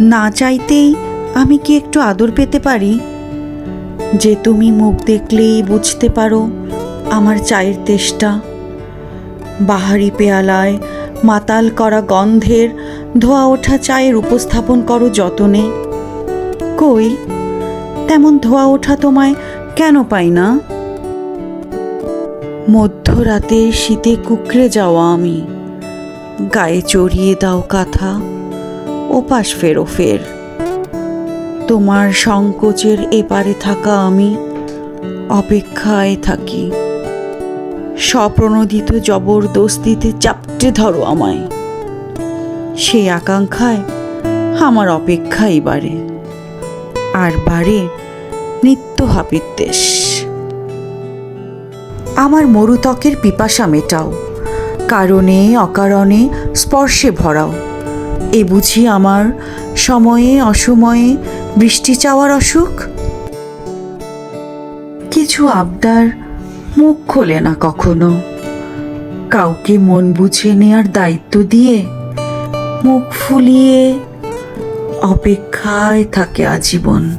না চাইতেই আমি কি একটু আদর পেতে পারি? যে তুমি মুখ দেখলেই বুঝতে পারো আমার চায়ের তেষ্টা। বাহারি পেয়ালায় মাতাল করা গন্ধের ধোয়া ওঠা চায়ের উপস্থাপন করো যতনে। কই, তেমন ধোয়া ওঠা তোমায় কেন পাই না? মধ্যরাতে শীতে কুকড়ে যাওয়া আমি। গায়ে চড়িয়ে দাও কাঁথা। ওপাশ ফেরো ফের। তোমার সংকোচের এপারে থাকা আমি অপেক্ষায় থাকি। স্বপ্রণোদিত জবরদস্তিতে চাপটে ধরো আমায়। সেই আকাঙ্ক্ষায় আমার অপেক্ষাই বাড়ে। আর বাড়ে নিত্য হাপিত্যেশ আমার মরুতকের পিপাসা মেটাও। কারণে, অকারণে স্পর্শে ভরাও। এ বুঝি আমার সময়ে, অসময়ে বৃষ্টি চাওয়ার অসুখ? কিছু আবদার মুখ খোলে না কখনো। কাউকে মন বুঝে নেয়ার দায়িত্ব দিয়ে মুখ ফুলিয়ে অপেক্ষায় থাকে আজীবন।